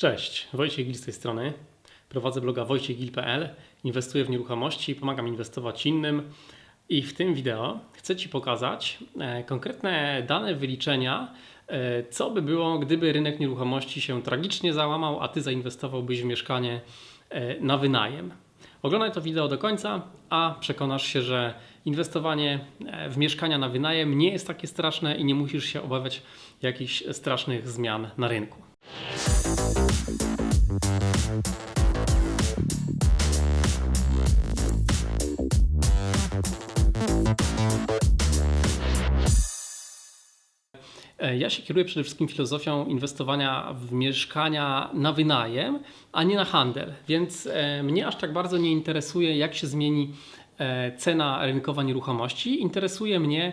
Cześć, Wojciech Gil z tej strony. Prowadzę bloga wojciechgil.pl, inwestuję w nieruchomości, pomagam inwestować innym. I w tym wideo chcę Ci pokazać e, konkretne dane wyliczenia, e, co by było, gdyby rynek nieruchomości się tragicznie załamał, a Ty zainwestowałbyś w mieszkanie e, na wynajem. Oglądaj to wideo do końca, a przekonasz się, że inwestowanie w mieszkania na wynajem nie jest takie straszne i nie musisz się obawiać jakichś strasznych zmian na rynku. E, ja się kieruję przede wszystkim filozofią inwestowania w mieszkania na wynajem, a nie na handel, więc e, mnie aż tak bardzo nie interesuje, jak się zmieni e, cena rynkowa nieruchomości. Interesuje mnie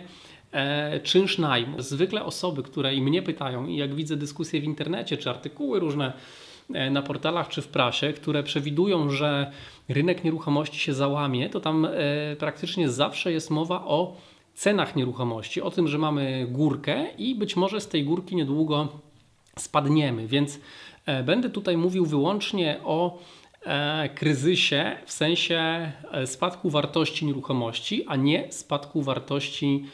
czynsz najmu. Zwykle osoby, które i mnie pytają, i jak widzę dyskusje w internecie, czy artykuły różne na portalach czy w prasie, które przewidują, że rynek nieruchomości się załamie, to tam praktycznie zawsze jest mowa o cenach nieruchomości, o tym, że mamy górkę i być może z tej górki niedługo spadniemy. Więc e, będę tutaj mówił wyłącznie o e, kryzysie w sensie e, spadku wartości nieruchomości, a nie spadku wartości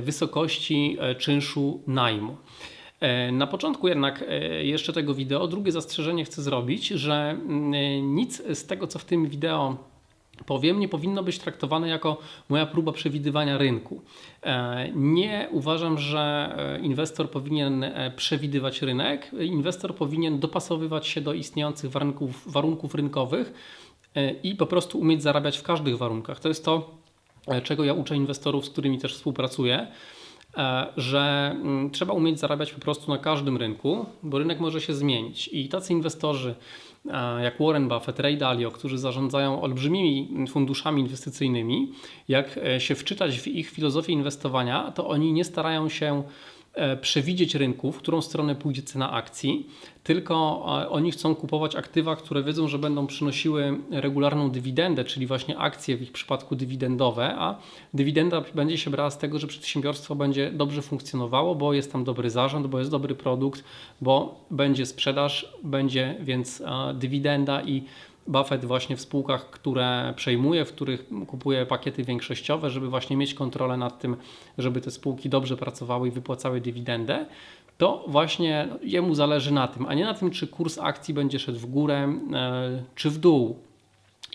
wysokości czynszu najmu. Na początku jednak jeszcze tego wideo, drugie zastrzeżenie chcę zrobić, że mm, nic z tego, co w tym wideo powiem, nie powinno być traktowane jako moja próba przewidywania rynku. E, nie uważam, że e, inwestor powinien e, przewidywać rynek. Inwestor powinien dopasowywać się do istniejących warunków, warunków rynkowych i po prostu umieć zarabiać w każdych warunkach. To jest to, czego ja uczę inwestorów, z którymi też współpracuję że mm, trzeba umieć zarabiać po prostu na każdym rynku, bo rynek może się zmienić. I tacy inwestorzy, jak Warren Buffett, Ray Dalio, którzy zarządzają olbrzymimi funduszami inwestycyjnymi, jak e, się wczytać w ich filozofię inwestowania, to oni nie starają się E, przewidzieć rynku, w którą stronę pójdzie cena akcji, tylko e, oni chcą kupować aktywa, które wiedzą, że będą przynosiły regularną dywidendę, czyli właśnie akcje w ich przypadku dywidendowe, a dywidenda będzie się brała z tego, że przedsiębiorstwo będzie dobrze funkcjonowało, bo jest tam dobry zarząd, bo jest dobry produkt, bo będzie sprzedaż, będzie więc e, dywidenda i Buffett właśnie w spółkach, które przejmuje, w których kupuje pakiety większościowe, żeby właśnie mieć kontrolę nad tym, żeby te spółki dobrze pracowały i wypłacały dywidendę, to właśnie jemu zależy na tym, a nie na tym, czy kurs akcji będzie szedł w górę e, czy w dół.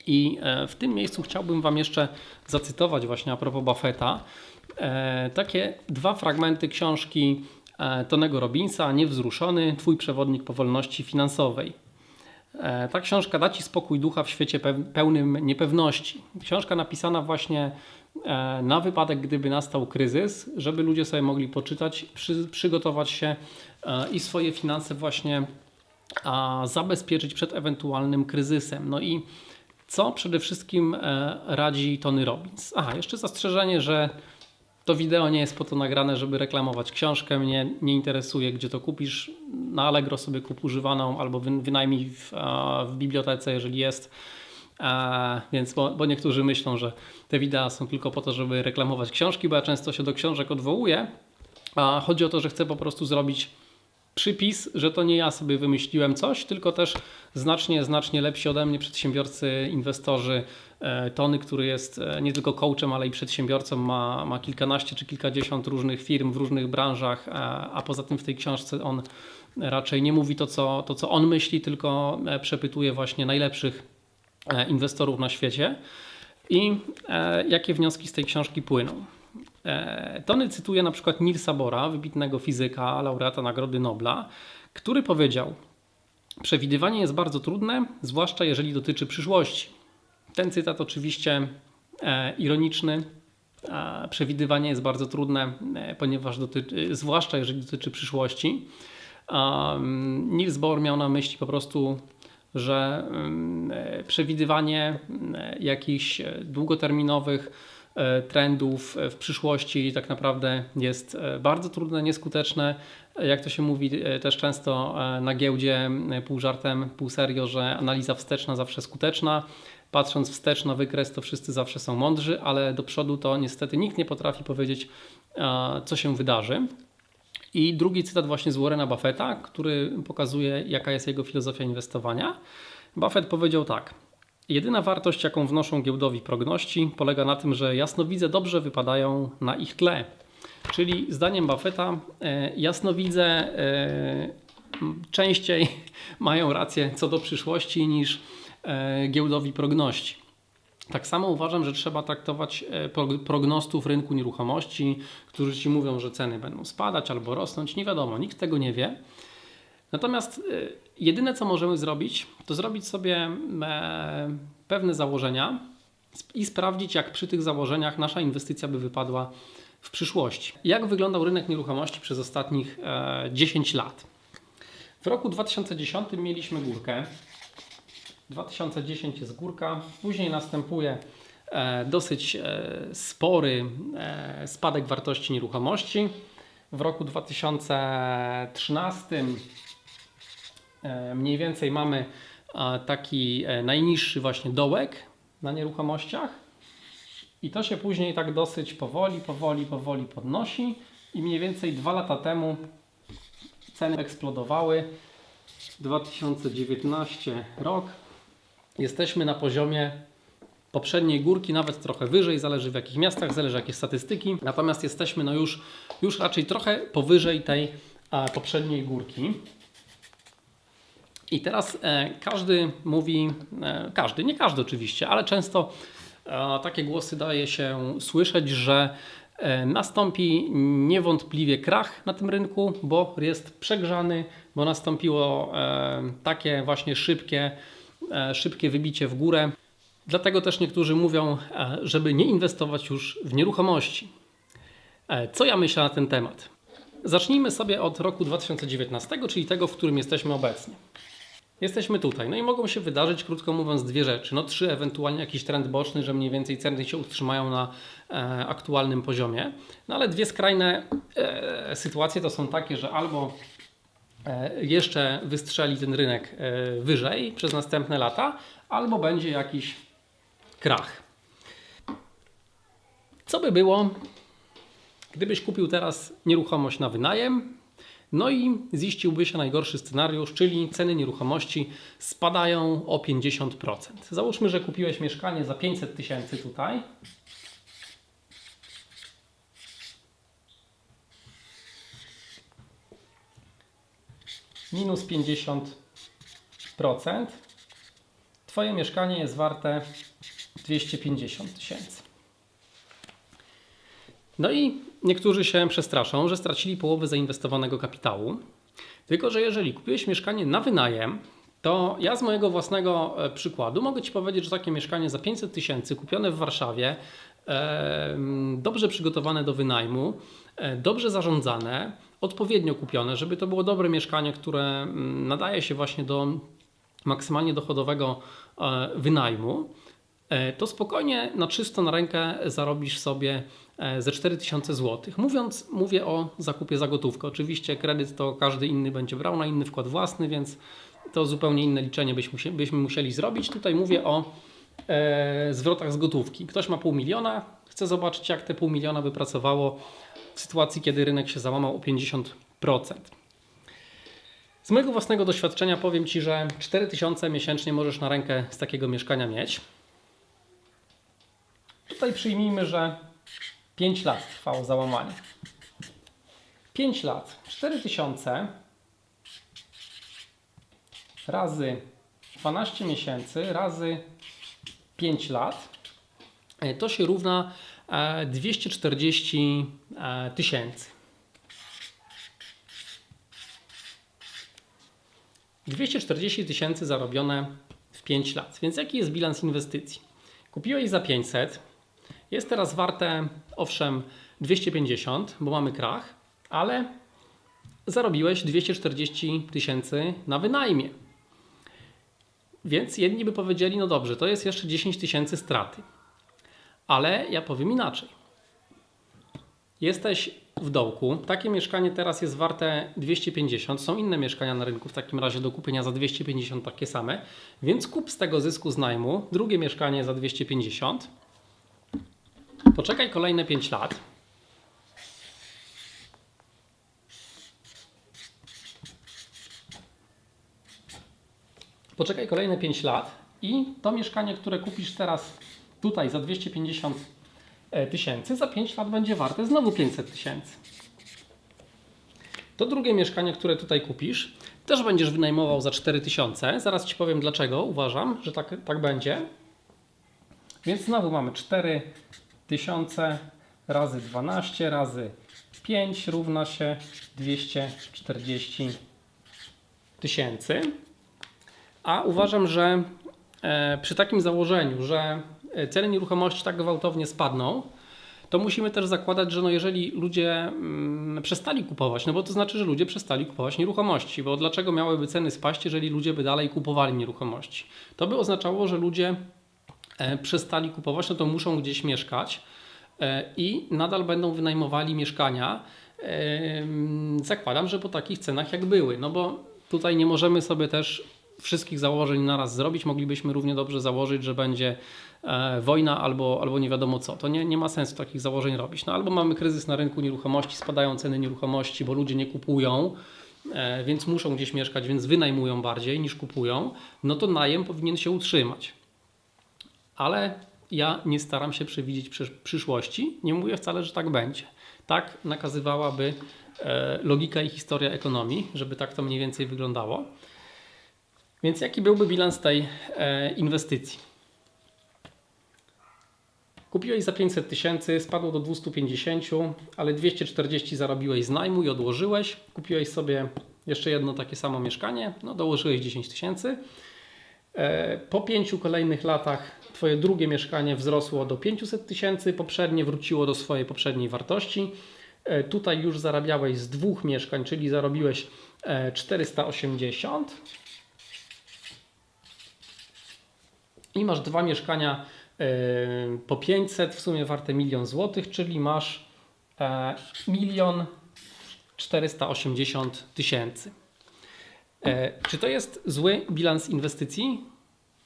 I e, w tym miejscu chciałbym Wam jeszcze zacytować właśnie a propos Buffetta e, takie dwa fragmenty książki Tonego Robinsa, Niewzruszony, Twój przewodnik powolności finansowej. E, ta książka da Ci spokój ducha w świecie pełnym niepewności. Książka napisana właśnie e, na wypadek, gdyby nastał kryzys, żeby ludzie sobie mogli poczytać, przy, przygotować się e, i swoje finanse właśnie zabezpieczyć przed ewentualnym kryzysem. No i co przede wszystkim radzi Tony Robbins? Aha, jeszcze zastrzeżenie, że to wideo nie jest po to nagrane, żeby reklamować książkę. Mnie nie interesuje, gdzie to kupisz. Na Allegro sobie kup używaną albo wynajmij w, w bibliotece, jeżeli jest. A, więc, bo, bo, niektórzy myślą, że te wideo są tylko po to, żeby reklamować książki, bo ja często się do książek odwołuję. A chodzi o to, że chcę po prostu zrobić przypis, że to nie ja sobie wymyśliłem coś, tylko też znacznie, znacznie lepsi ode mnie przedsiębiorcy, inwestorzy. E, Tony, który jest e, nie tylko coachem, ale i przedsiębiorcą, ma, ma kilkanaście czy kilkadziesiąt różnych firm w różnych branżach, a, a poza tym w tej książce on raczej nie mówi to co, to, co on myśli, tylko e, przepytuje właśnie najlepszych inwestorów na świecie. I jakie wnioski z tej książki płyną? E, Tony cytuje na przykład Nilsa Bora, wybitnego fizyka, laureata Nagrody Nobla, który powiedział: Przewidywanie jest bardzo trudne, zwłaszcza jeżeli dotyczy przyszłości. Ten cytat oczywiście e, ironiczny. Przewidywanie jest bardzo trudne, e, ponieważ dotyczy, zwłaszcza jeżeli dotyczy przyszłości. Niels Bohr miał na myśli po prostu, że mm, przewidywanie mm, jakichś długoterminowych E, trendów w przyszłości tak naprawdę jest e, bardzo trudne, nieskuteczne. Jak to się mówi też często e, na giełdzie, pół żartem, pół serio, że analiza wsteczna zawsze skuteczna. Patrząc wstecz na wykres, to wszyscy zawsze są mądrzy, ale do przodu to niestety nikt nie potrafi powiedzieć, co się wydarzy. I drugi cytat właśnie z Warrena Buffetta, który pokazuje, jaka jest jego filozofia inwestowania. Buffett powiedział tak. Jedyna wartość, jaką wnoszą giełdowi progności, polega na tym, że jasnowidze dobrze wypadają na ich tle. Czyli zdaniem Buffetta e, jasnowidze e, częściej mają rację co do przyszłości niż e, giełdowi progności. Tak samo uważam, że trzeba traktować prog- prognostów rynku nieruchomości, którzy ci mówią, że ceny będą spadać albo rosnąć. Nie wiadomo, nikt tego nie wie. Natomiast e, jedyne, co możemy zrobić, to zrobić sobie e, pewne założenia i sprawdzić, jak przy tych założeniach nasza inwestycja by wypadła w przyszłości. Jak wyglądał rynek nieruchomości przez ostatnich e, 10 lat? W roku 2010 mieliśmy górkę. 2010 jest górka, później następuje e, dosyć e, spory e, spadek wartości nieruchomości. W roku 2013 e, mniej więcej mamy e, taki e, najniższy właśnie dołek na nieruchomościach i to się później tak dosyć powoli, powoli, powoli podnosi i mniej więcej dwa lata temu ceny eksplodowały. 2019 rok. Jesteśmy na poziomie poprzedniej górki, nawet trochę wyżej, zależy w jakich miastach, zależy jakie statystyki. Natomiast jesteśmy no już, już raczej trochę powyżej tej e, poprzedniej górki. I teraz e, każdy mówi, e, każdy, nie każdy oczywiście, ale często e, takie głosy daje się słyszeć, że nastąpi niewątpliwie krach na tym rynku, bo jest przegrzany, bo nastąpiło takie właśnie szybkie, szybkie wybicie w górę. Dlatego też niektórzy mówią, żeby nie inwestować już w nieruchomości. Co ja myślę na ten temat? Zacznijmy sobie od roku 2019, czyli tego, w którym jesteśmy obecnie. Jesteśmy tutaj. No i mogą się wydarzyć, krótko mówiąc, dwie rzeczy. No trzy, ewentualnie jakiś trend boczny, że mniej więcej ceny się utrzymają na e, aktualnym poziomie. No ale dwie skrajne e, sytuacje to są takie, że albo e, jeszcze wystrzeli ten rynek e, wyżej przez następne lata, albo będzie jakiś krach. Co by było, gdybyś kupił teraz nieruchomość na wynajem, no i ziściłby się najgorszy scenariusz, czyli ceny nieruchomości spadają o 50%. Załóżmy, że kupiłeś mieszkanie za 500 tysięcy tutaj. Minus 50%. Twoje mieszkanie jest warte 250 tysięcy. No i niektórzy się przestraszą, że stracili połowę zainwestowanego kapitału. Tylko, że jeżeli kupiłeś mieszkanie na wynajem, to ja z mojego własnego e, przykładu mogę Ci powiedzieć, że takie mieszkanie za 500 tysięcy kupione w Warszawie, dobrze przygotowane do wynajmu, e, dobrze zarządzane, odpowiednio kupione, żeby to było dobre mieszkanie, które mm, nadaje się właśnie do maksymalnie dochodowego e, wynajmu, to spokojnie na czysto na rękę zarobisz sobie ze 4000 zł. Mówiąc, mówię o zakupie za gotówkę. Oczywiście kredyt to każdy inny będzie brał na inny wkład własny, więc to zupełnie inne liczenie byśmy, musie- byśmy musieli zrobić. Tutaj mówię o e, zwrotach z gotówki. Ktoś ma pół miliona, chce zobaczyć jak te pół miliona by pracowało w sytuacji, kiedy rynek się załamał o 50%. Z mojego własnego doświadczenia powiem Ci, że 4000 miesięcznie możesz na rękę z takiego mieszkania mieć. Tutaj przyjmijmy, że 5 lat trwało załamanie. 5 lat, 4000 razy 12 miesięcy razy 5 lat e, to się równa e, 240 e, tysięcy. 240 tysięcy zarobione w 5 lat. Więc jaki jest bilans inwestycji? Kupiłeś za 500, jest teraz warte owszem 250, bo mamy krach, ale zarobiłeś 240 tysięcy na wynajmie. Więc jedni by powiedzieli, no dobrze, to jest jeszcze 10 tysięcy straty. Ale ja powiem inaczej. Jesteś w dołku, takie mieszkanie teraz jest warte 250, są inne mieszkania na rynku w takim razie do kupienia za 250 takie same, więc kup z tego zysku z najmu drugie mieszkanie za 250. Poczekaj kolejne 5 lat. Poczekaj kolejne 5 lat i to mieszkanie, które kupisz teraz tutaj za 250 e, tysięcy, za 5 lat będzie warte znowu 500 tysięcy. To drugie mieszkanie, które tutaj kupisz, też będziesz wynajmował za 4000. Zaraz Ci powiem dlaczego. Uważam, że tak, tak będzie. Więc znowu mamy 4 4000 razy 12 razy 5 równa się 240 tysięcy. A uważam, że e, przy takim założeniu, że e, ceny nieruchomości tak gwałtownie spadną, to musimy też zakładać, że no jeżeli ludzie mm, przestali kupować, no bo to znaczy, że ludzie przestali kupować nieruchomości, bo dlaczego miałyby ceny spaść, jeżeli ludzie by dalej kupowali nieruchomości? To by oznaczało, że ludzie przestali kupować, no to muszą gdzieś mieszkać e, i nadal będą wynajmowali mieszkania. E, zakładam, że po takich cenach jak były, no bo tutaj nie możemy sobie też wszystkich założeń naraz zrobić. Moglibyśmy równie dobrze założyć, że będzie e, wojna albo, albo nie wiadomo co. To nie, nie ma sensu takich założeń robić. No albo mamy kryzys na rynku nieruchomości, spadają ceny nieruchomości, bo ludzie nie kupują, e, więc muszą gdzieś mieszkać, więc wynajmują bardziej niż kupują, no to najem powinien się utrzymać. Ale ja nie staram się przewidzieć przysz- przyszłości. Nie mówię wcale, że tak będzie. Tak nakazywałaby e, logika i historia ekonomii, żeby tak to mniej więcej wyglądało. Więc jaki byłby bilans tej e, inwestycji? Kupiłeś za 500 tysięcy, spadło do 250, ale 240 zarobiłeś z najmu i odłożyłeś. Kupiłeś sobie jeszcze jedno takie samo mieszkanie, no dołożyłeś 10 tysięcy. E, Po pięciu kolejnych latach Twoje drugie mieszkanie wzrosło do 500 tysięcy, poprzednie wróciło do swojej poprzedniej wartości. E, Tutaj już zarabiałeś z dwóch mieszkań, czyli zarobiłeś e, 480 i masz dwa mieszkania e, po 500, w sumie warte milion złotych, czyli masz e, milion 480 tysięcy. E, Czy to jest zły bilans inwestycji?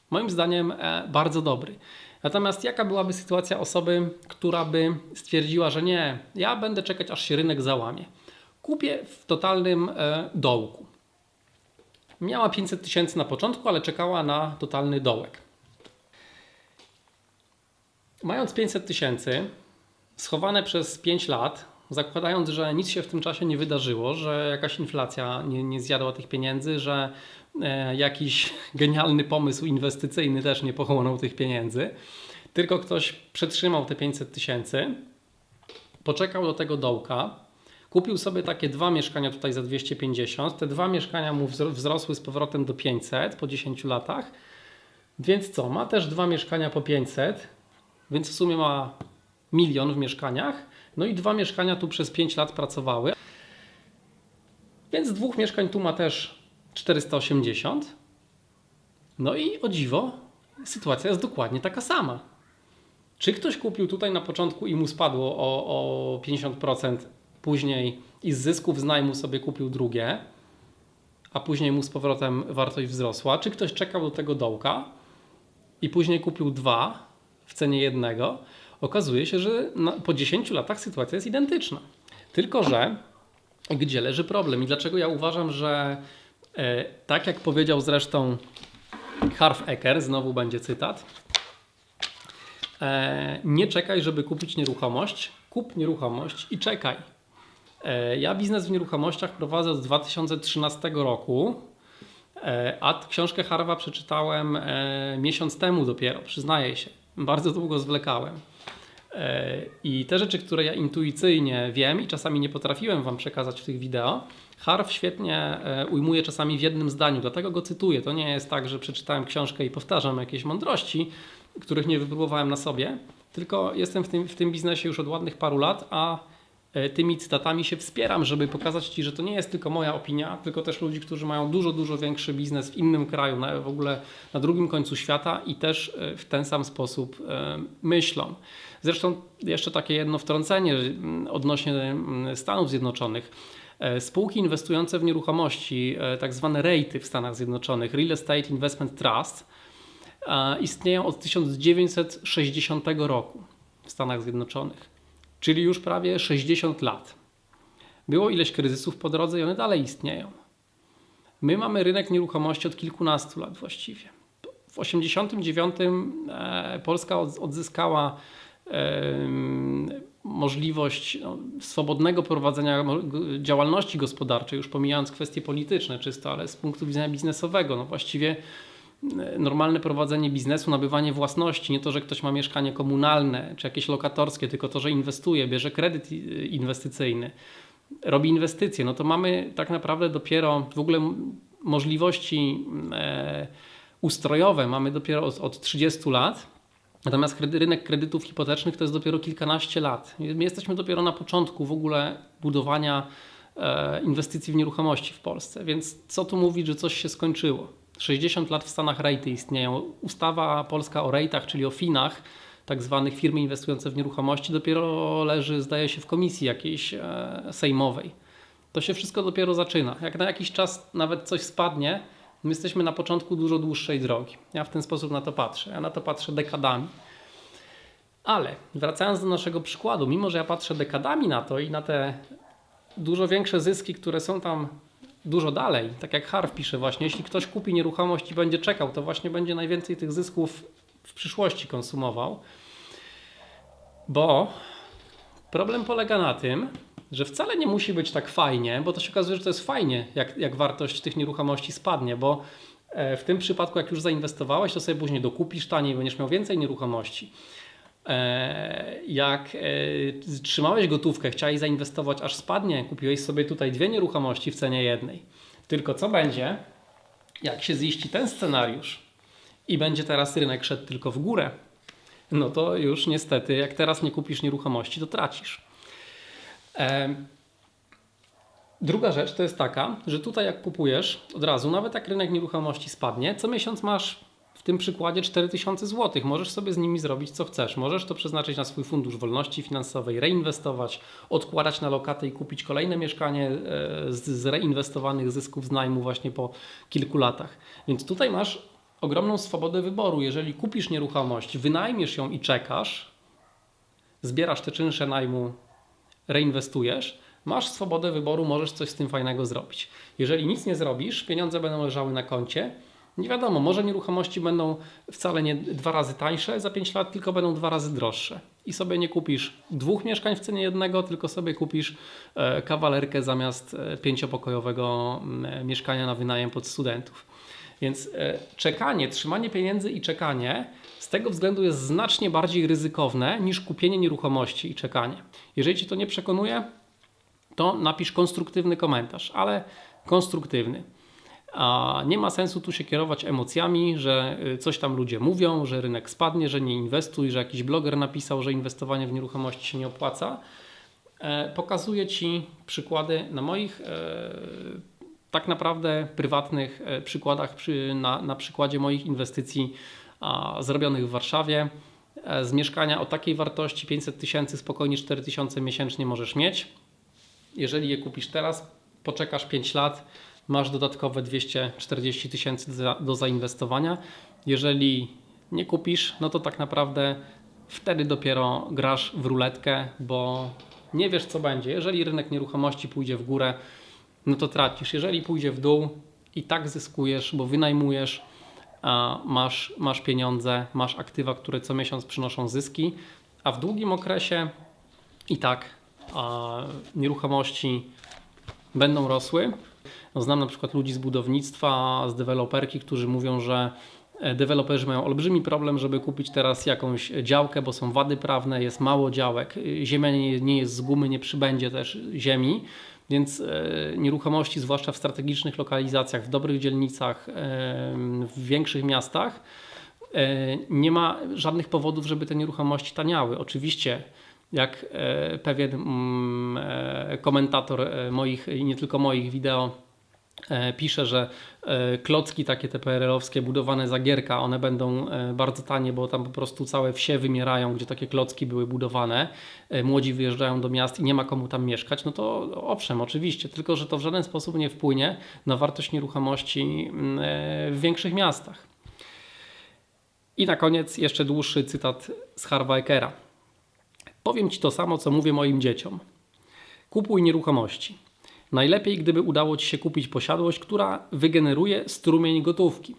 Moim zdaniem e, bardzo dobry. Natomiast jaka byłaby sytuacja osoby, która by stwierdziła, że nie, ja będę czekać aż się rynek załamie. Kupię w totalnym e, dołku. Miała 500 tysięcy na początku, ale czekała na totalny dołek. Mając 500 tysięcy, schowane przez 5 lat, zakładając, że nic się w tym czasie nie wydarzyło, że jakaś inflacja nie, nie zjadła tych pieniędzy, że e, jakiś genialny pomysł inwestycyjny też nie pochłonął tych pieniędzy, tylko ktoś przetrzymał te 500 tysięcy, poczekał do tego dołka, kupił sobie takie dwa mieszkania tutaj za 250, te dwa mieszkania mu wzro- wzrosły z powrotem do 500 po 10 latach, więc co, ma też dwa mieszkania po 500, więc w sumie ma milion w mieszkaniach. No i dwa mieszkania tu przez 5 lat pracowały. Więc dwóch mieszkań tu ma też 480. No i o dziwo, sytuacja jest dokładnie taka sama. Czy ktoś kupił tutaj na początku i mu spadło o, o 50%, później i z zysków z najmu sobie kupił drugie, a później mu z powrotem wartość wzrosła? Czy ktoś czekał do tego dołka i później kupił dwa w cenie jednego? Okazuje się, że na, po 10 latach sytuacja jest identyczna. Tylko, że gdzie leży problem i dlaczego ja uważam, że e, tak jak powiedział zresztą Harf Eker, znowu będzie cytat, e, nie czekaj, żeby kupić nieruchomość, kup nieruchomość i czekaj. E, ja biznes w nieruchomościach prowadzę od 2013 roku, e, a książkę Harva przeczytałem e, miesiąc temu dopiero, przyznaję się. Bardzo długo zwlekałem. E, I te rzeczy, które ja intuicyjnie wiem i czasami nie potrafiłem Wam przekazać w tych wideo, Harv świetnie e, ujmuje czasami w jednym zdaniu, dlatego go cytuję. To nie jest tak, że przeczytałem książkę i powtarzam jakieś mądrości, których nie wypróbowałem na sobie, tylko jestem w tym, w tym biznesie już od ładnych paru lat, a tymi cytatami się wspieram, żeby pokazać Ci, że to nie jest tylko moja opinia, tylko też ludzi, którzy mają dużo, dużo większy biznes w innym kraju, na, w ogóle na drugim końcu świata i też e, w ten sam sposób e, myślą. Zresztą jeszcze takie jedno wtrącenie mm, odnośnie mm, Stanów Zjednoczonych. E, Spółki inwestujące w nieruchomości, e, tak zwane REITy w Stanach Zjednoczonych, Real Estate Investment Trust, e, istnieją od 1960 roku w Stanach Zjednoczonych, czyli już prawie 60 lat. Było ileś kryzysów po drodze i one dalej istnieją. My mamy rynek nieruchomości od kilkunastu lat właściwie. W 1989 e, Polska od- odzyskała możliwość no, swobodnego prowadzenia działalności gospodarczej, już pomijając kwestie polityczne czysto, ale z punktu widzenia biznesowego, no właściwie normalne prowadzenie biznesu, nabywanie własności, nie to, że ktoś ma mieszkanie komunalne czy jakieś lokatorskie, tylko to, że inwestuje, bierze kredyt i- inwestycyjny, robi inwestycje, no to mamy tak naprawdę dopiero w ogóle możliwości e, ustrojowe mamy dopiero od, od 30 lat. Natomiast kredy, rynek kredytów hipotecznych to jest dopiero kilkanaście lat. My jesteśmy dopiero na początku w ogóle budowania e, inwestycji w nieruchomości w Polsce. Więc co tu mówić, że coś się skończyło? 60 lat w Stanach rejty istnieją. Ustawa polska o rejtach, czyli o finach, tak zwanych firmy inwestujące w nieruchomości, dopiero leży, zdaje się, w komisji jakiejś e, sejmowej. To się wszystko dopiero zaczyna. Jak na jakiś czas nawet coś spadnie, my jesteśmy na początku dużo dłuższej drogi. Ja w ten sposób na to patrzę. Ja na to patrzę dekadami. Ale wracając do naszego przykładu, mimo że ja patrzę dekadami na to i na te dużo większe zyski, które są tam dużo dalej, tak jak Harv pisze właśnie, jeśli ktoś kupi nieruchomość i będzie czekał, to właśnie będzie najwięcej tych zysków w przyszłości konsumował. Bo problem polega na tym, że wcale nie musi być tak fajnie, bo to się okazuje, że to jest fajnie, jak, jak wartość tych nieruchomości spadnie, bo e, w tym przypadku, jak już zainwestowałeś, to sobie później dokupisz taniej, będziesz miał więcej nieruchomości. E, Jak e, trzymałeś gotówkę, chciałeś zainwestować, aż spadnie, kupiłeś sobie tutaj dwie nieruchomości w cenie jednej. Tylko co będzie, jak się ziści ten scenariusz i będzie teraz rynek szedł tylko w górę, no to już niestety, jak teraz nie kupisz nieruchomości, to tracisz. Em, Druga rzecz to jest taka, że tutaj jak kupujesz od razu, nawet jak rynek nieruchomości spadnie, co miesiąc masz tym przykładzie 4000 zł. Możesz sobie z nimi zrobić co chcesz. Możesz to przeznaczyć na swój fundusz wolności finansowej, reinwestować, odkładać na lokatę i kupić kolejne mieszkanie e, z z reinwestowanych zysków z najmu właśnie po kilku latach. Więc tutaj masz ogromną swobodę wyboru. Jeżeli kupisz nieruchomość, wynajmiesz ją i czekasz, zbierasz te czynsze najmu reinwestujesz, masz swobodę wyboru, możesz coś z tym fajnego zrobić. Jeżeli nic nie zrobisz, pieniądze będą leżały na koncie. Nie wiadomo, może nieruchomości będą wcale nie dwa razy tańsze za 5 lat, tylko będą dwa razy droższe. I sobie nie kupisz dwóch mieszkań w cenie jednego, tylko sobie kupisz e, kawalerkę zamiast e, pięciopokojowego mm, mieszkania na wynajem pod studentów. Więc e, czekanie, trzymanie pieniędzy i czekanie z tego względu jest znacznie bardziej ryzykowne niż kupienie nieruchomości i czekanie. Jeżeli Cię to nie przekonuje, to napisz konstruktywny komentarz, ale konstruktywny. A nie ma sensu tu się kierować emocjami, że y, coś tam ludzie mówią, że rynek spadnie, że nie inwestuj, że jakiś bloger napisał, że inwestowanie w nieruchomości się nie opłaca. E, Pokazuję Ci przykłady na moich e, tak naprawdę prywatnych e, przykładach, przy, na, na przykładzie moich inwestycji zrobionych w Warszawie. Z mieszkania o takiej wartości 500 tysięcy, spokojnie 4 tysiące miesięcznie możesz mieć. Jeżeli je kupisz teraz, poczekasz 5 lat, masz dodatkowe 240 tysięcy do zainwestowania. Jeżeli nie kupisz, no to tak naprawdę wtedy dopiero grasz w ruletkę, bo nie wiesz co będzie. Jeżeli rynek nieruchomości pójdzie w górę, no to tracisz. Jeżeli pójdzie w dół, i tak zyskujesz, bo wynajmujesz, masz, masz pieniądze, masz aktywa, które co miesiąc przynoszą zyski, a w długim okresie i tak nieruchomości będą rosły. No, znam na przykład ludzi z budownictwa, z deweloperki, którzy mówią, że e, deweloperzy mają olbrzymi problem, żeby kupić teraz jakąś działkę, bo są wady prawne, jest mało działek, y, ziemia nie, jest z gumy, nie przybędzie też ziemi, więc e, nieruchomości, zwłaszcza w strategicznych lokalizacjach, w dobrych dzielnicach, e, w większych miastach, nie ma żadnych powodów, żeby te nieruchomości taniały. Oczywiście, jak e, pewien mm, e, komentator e, moich i nie tylko moich wideo pisze, że klocki takie te PRL-owskie budowane za gierka, one będą bardzo tanie, bo tam po prostu całe wsie wymierają, gdzie takie klocki były budowane. Młodzi wyjeżdżają do miast i nie ma komu tam mieszkać. No to owszem, oczywiście, tylko że to w żaden sposób nie wpłynie na wartość nieruchomości mm, w większych miastach. I na koniec jeszcze dłuższy cytat z Harva Ekera. Powiem Ci to samo, co mówię moim dzieciom. Kupuj nieruchomości. Najlepiej, gdyby udało Ci się kupić posiadłość, która wygeneruje strumień gotówki.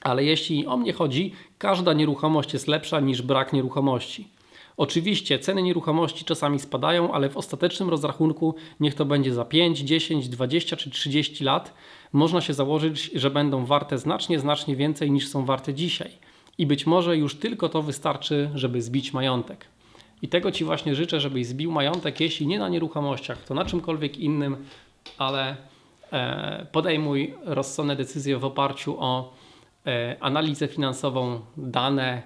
Ale jeśli o mnie chodzi, każda nieruchomość jest lepsza niż brak nieruchomości. Oczywiście ceny nieruchomości czasami spadają, ale w ostatecznym rozrachunku, niech to będzie za 5, 10, 20 czy 30 lat, można się założyć, że będą warte znacznie, znacznie więcej niż są warte dzisiaj. I być może już tylko to wystarczy, żeby zbić majątek. I tego Ci właśnie życzę, żebyś zbił majątek, jeśli nie na nieruchomościach, to na czymkolwiek innym, ale e, podejmuj rozsądne decyzje w oparciu o e, analizę finansową, dane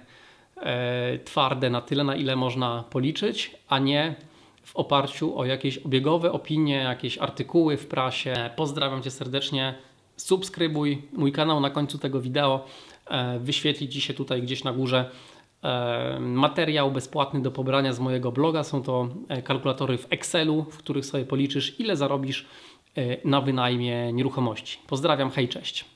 e, twarde na tyle, na ile można policzyć, a nie w oparciu o jakieś obiegowe opinie, jakieś artykuły w prasie. Pozdrawiam Cię serdecznie. Subskrybuj mój kanał na końcu tego wideo. Wyświetli Ci się tutaj gdzieś na górze materiał bezpłatny do pobrania z mojego bloga. Są to e, kalkulatory w Excelu, w których sobie policzysz, ile zarobisz e, na wynajmie nieruchomości. Pozdrawiam, hej, cześć.